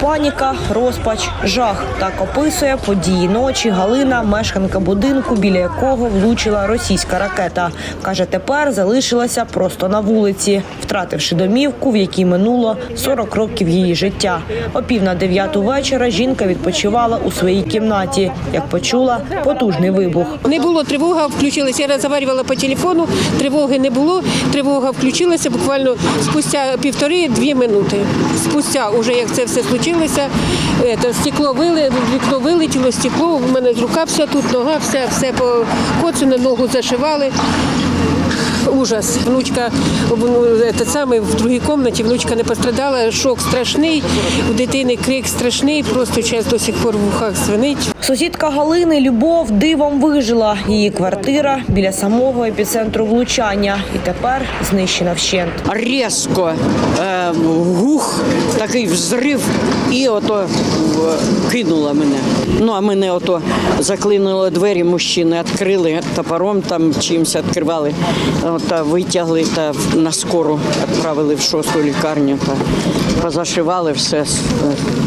Паніка, розпач, жах. Так описує події ночі Галина, мешканка будинку, біля якого влучила російська ракета. Каже, тепер залишилася просто на вулиці, втративши домівку, в якій минуло 40 років її життя. О пів на дев'яту вечора жінка відпочивала у своїй кімнаті, як почула потужний вибух. Не було тривога, включилася. Я розмовляла по телефону, тривоги не було. Тривога включилася буквально спустя півтори-дві минути. Спустя, уже як це все случилося, це, стекло вили, вікно вилетіло, стекло, у мене рука вся тут, нога, вся, все по покоцане, ногу зашивали. Ужас. Внучка ну, те саме в другій кімнаті, внучка не пострадала, шок страшний, у дитини крик страшний, просто час до сих пор в ухах свинить. Сусідка Галини Любов дивом вижила. Її квартира біля самого епіцентру влучання і тепер знищена вщент. різко е, гух, такий взрив, і ото е, кинула мене. Ну а мене ото заклинуло двері, мужчини відкрили топором, там чимось відкривали, От, та витягли та на скору відправили в шосту лікарню та позашивали все. Е,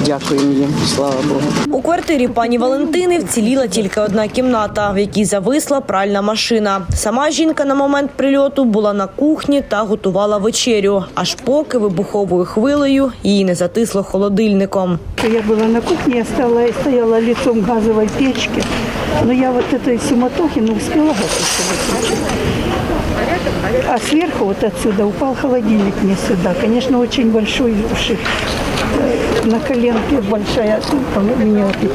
Дякуємо їм, слава Богу. У квартирі пані Валентини вціліла тільки одна кімната, в якій зависла пральна машина. Сама жінка на момент прильоту була на кухні та готувала вечерю, аж поки вибуховою хвилею її не затисло холодильником. Я была на кухне, я стала, стояла лицом к газовой печке, но я вот этой суматохи не успела гасить эту печь. А сверху вот отсюда упал холодильник мне сюда. Конечно, очень большой ушиб. Э, На коленке большая ну, меня вот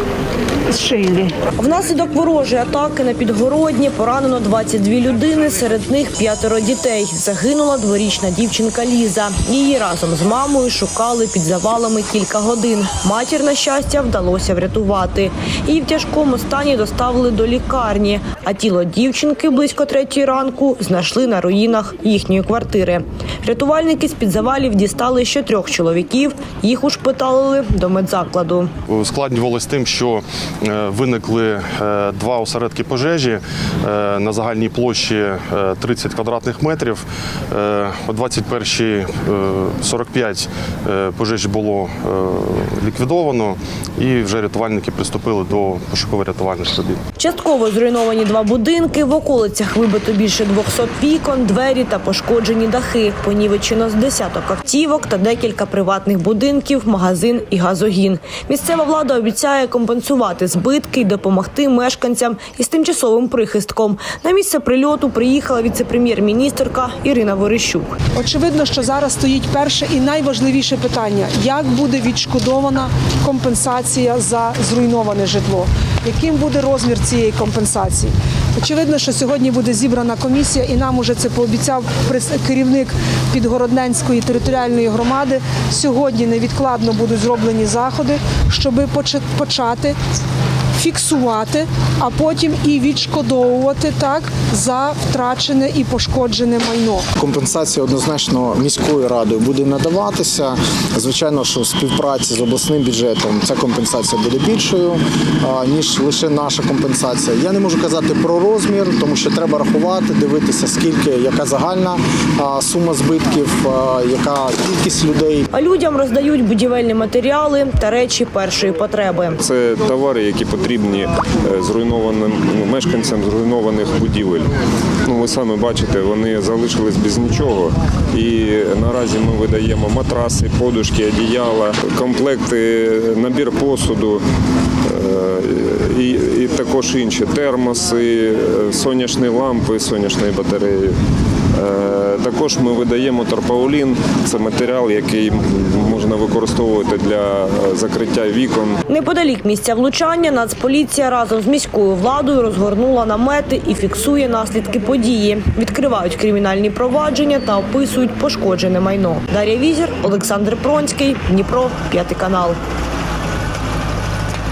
сшили. Внаслідок ворожої атаки на підгородні поранено 22 людини, серед них п'ятеро дітей. Загинула дворічна дівчинка Ліза. Її разом з мамою шукали під завалами кілька годин. Матір, на щастя, вдалося врятувати. Її в тяжкому стані доставили до лікарні, а тіло дівчинки близько третьої ранку знайшли на руїнах їхньої квартири. Рятувальники з-під завалів дістали ще трьох чоловіків. Їх ушпиталили до медзакладу. Ускладнювалось тим, що е, виникли е, два осередки пожежі е, на загальній площі е, 30 квадратних метрів. О 21.45 е, пожежі було ліквідовано і вже рятувальники приступили до пошуково-рятувальних робіт. Частково зруйновані два будинки. В околицях вибито більше 200 вікон, двері та пошкоджені дахи. Понівечено з десяток автівок та декілька приватних будинків, магазин і газогін. Місцева влада обіцяє компенсувати збитки і допомогти мешканцям із тимчасовим прихистком. На місце прильоту приїхала віце-прем'єр-міністерка Ірина Верещук. Очевидно, що зараз стоїть перше і найважливіше питання: як буде відшкодована компенсація за зруйноване житло? Яким буде розмір цієї компенсації? Очевидно, що сьогодні буде зібрана комісія, і нам уже це пообіцяв керівник Підгородненської територіальної громади. Сьогодні невідкладно будуть зроблені заходи, щоб почати фіксувати, а потім і відшкодовувати так за втрачене і пошкоджене майно. Компенсація однозначно міською радою буде надаватися. Звичайно, що в співпраці з обласним бюджетом ця компенсація буде більшою ніж лише наша компенсація. Я не можу казати про розмір, тому що треба рахувати, дивитися, скільки яка загальна сума збитків, яка кількість людей. А людям роздають будівельні матеріали та речі першої потреби. Це товари, які потрібні е, зруйнованим ну, мешканцям зруйнованих будівель. Ну, ви самі бачите, вони залишились без нічого. І наразі ми видаємо матраси, подушки, одіяла, комплекти, набір посуду. І, і також інші термоси, е, сонячні лампи, сонячні батареї. Е, Також ми видаємо тарпаулін. Це матеріал, який можна використовувати для е, закриття вікон. Неподалік місця влучання Нацполіція разом з міською владою розгорнула намети і фіксує наслідки події. Відкривають кримінальні провадження та описують пошкоджене майно. Дар'я Візір, Олександр Пронський, Дніпро, п'ятий канал.